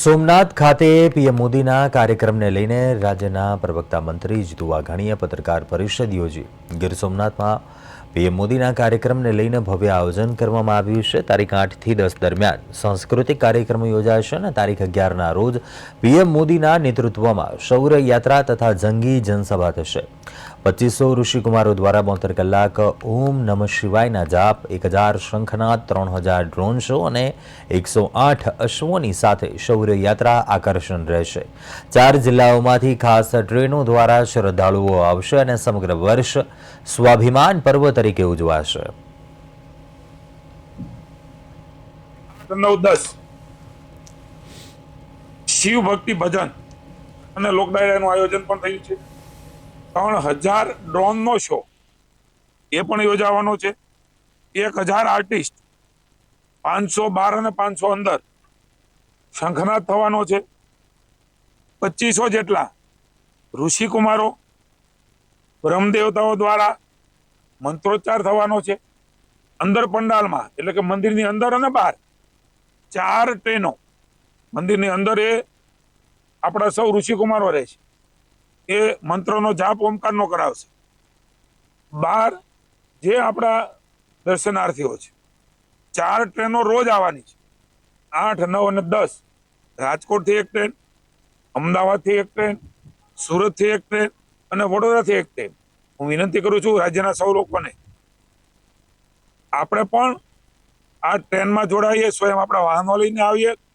સોમનાથ ખાતે પીએમ મોદીના કાર્યક્રમને લઈને રાજ્યના પ્રવક્તા મંત્રી જીતુ વાઘાણીએ પત્રકાર પરિષદ યોજી. ગીર સોમનાથમાં પીએમ મોદીના કાર્યક્રમને લઈને ભવ્ય આયોજન કરવામાં આવ્યું છે. તારીખ આઠથી દસ દરમિયાન સાંસ્કૃતિક કાર્યક્રમો યોજાશે અને તારીખ અગિયારના રોજ પીએમ મોદીના નેતૃત્વમાં શૌર્ય યાત્રા તથા જંગી જનસભા થશે. પચીસો ઋષિકુમારો દ્વારા બોતેર કલાક ઓમ નમ શિવાયના જાપ, એક હજાર શંખના ત્રણ હજાર ડ્રોન શો અને એકસો આઠ અશ્વોની સાથે શૌર્ય યાત્રા આકર્ષણ રહેશે. ચાર જિલ્લાઓમાંથી ખાસ ટ્રેનો દ્વારા શ્રદ્ધાળુઓ આવશે અને સમગ્ર વર્ષ સ્વાભિમાન પર્વ તરીકે ઉજવાશે. નવ દસ. શિવ ભક્તિ ભજન અને લોકડાયરાનું આયોજન પણ થયું છે. ત્રણ હજાર ડ્રોનનો શો એ પણ યોજાવાનો છે. એક હજાર આર્ટિસ્ટ પાંચસો બાર અને પાંચસો અંદર શંખનાદ થવાનો છે. પચીસો જેટલા ઋષિકુમારો, બ્રહ્મદેવતાઓ દ્વારા મંત્રોચ્ચાર થવાનો છે. અંદર પંડાલમાં, એટલે કે મંદિરની અંદર અને બહાર ચાર ટ્રેનો. મંદિરની અંદર એ આપણા સૌ ઋષિકુમારો રહે છે. એ મંત્રનો જાપ ઓમકારનો કરાવશે. બાર, જે આપણા દર્શનાર્થીઓ છે. ચાર ટ્રેનો રોજ આવવાની છે. આઠ, નવ અને દસ. રાજકોટથી એક ટ્રેન, અમદાવાદથી એક ટ્રેન, સુરતથી એક ટ્રેન અને વડોદરાથી એક ટ્રેન. હું વિનંતી કરું છું રાજ્યના સૌ લોકોને. આપણે પણ આ ટ્રેનમાં જોડાઈએ, સ્વયં આપણા વાહનો લઈને આવીએ.